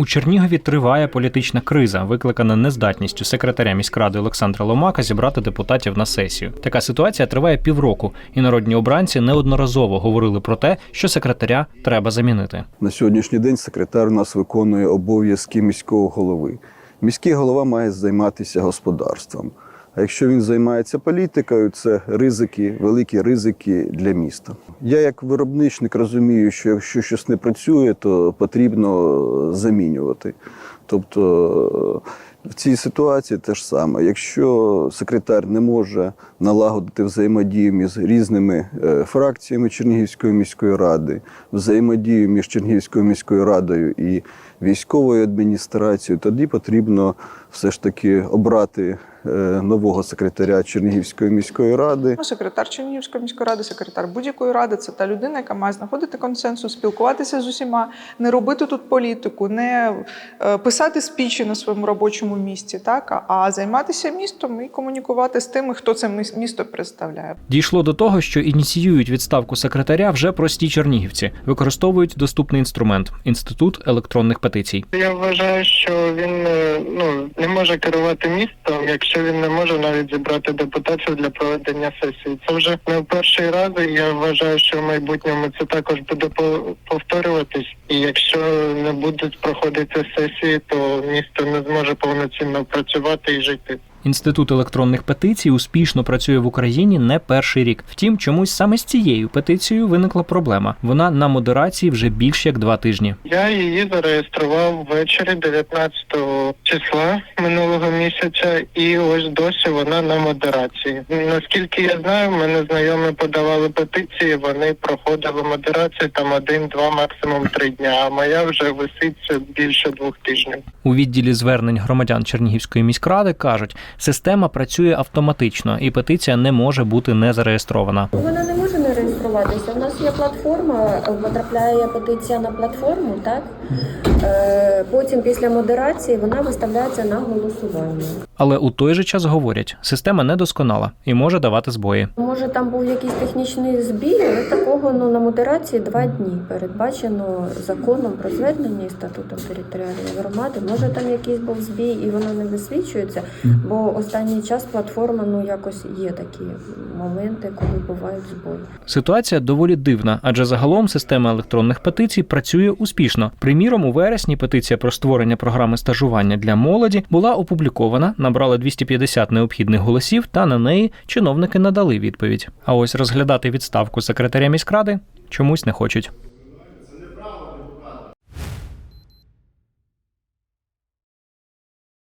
У Чернігові триває політична криза, викликана нездатністю секретаря міськради Олександра Ломака зібрати депутатів на сесію. Така ситуація триває півроку, і народні обранці неодноразово говорили про те, що секретаря треба замінити. На сьогоднішній день секретар у нас виконує обов'язки міського голови. Міський голова має займатися господарством. А якщо він займається політикою, це ризики, великі ризики для міста. Я як виробничник розумію, що якщо щось не працює, то потрібно замінювати. Тобто в цій ситуації те ж саме. Якщо секретар не може налагодити взаємодію між різними е, фракціями Чернігівської міської ради, взаємодію між Чернігівською міською радою і військовою адміністрацією, тоді потрібно все ж таки обрати е, нового секретаря Чернігівської міської ради. Секретар Чернігівської міської ради, секретар будь-якої ради це та людина, яка має знаходити консенсус, спілкуватися з усіма, не робити тут політику, не е, писати спічі на своєму робочому місці, так а займатися містом і комунікувати з тими, хто це міс- місто представляє. Дійшло до того, що ініціюють відставку секретаря вже прості чернігівці, використовують доступний інструмент інститут електронних петицій. Я вважаю, що він е, ну не може керувати містом, якщо він не може навіть зібрати депутатів для проведення сесії. Це вже не в перший раз. і Я вважаю, що в майбутньому це також буде повторюватись. І якщо не будуть проходити сесії, то місто не зможе повноцінно працювати і жити. Інститут електронних петицій успішно працює в Україні не перший рік. Втім, чомусь саме з цією петицією виникла проблема. Вона на модерації вже більш як два тижні. Я її зареєстрував ввечері 19 числа минулого місяця, і ось досі вона на модерації. Наскільки я знаю, мене знайомі подавали петиції, вони проходили модерацію там один-два, максимум три дня. А моя вже висить більше двох тижнів. У відділі звернень громадян Чернігівської міськради кажуть, система працює автоматично, і петиція не може бути не зареєстрована. Вона не реєструватися. У нас є платформа, потрапляє петиція на платформу, так? Е, Потім після модерації вона виставляється на голосування. Але у той же час говорять, система недосконала і може давати збої. Може, там був якийсь технічний збій, але такого ну, на модерації два дні передбачено законом про звернення і статутом територіальної громади. Може, там якийсь був збій і воно не висвічується, бо останній час платформа ну якось є такі моменти, коли бувають збої. Ситуація доволі дивна, адже загалом система електронних петицій працює успішно. Приміром, у вересні петиція про створення програми стажування для молоді була опублікована, набрала 250 необхідних голосів, та на неї чиновники надали відповідь. А ось розглядати відставку секретаря міськради чомусь не хочуть.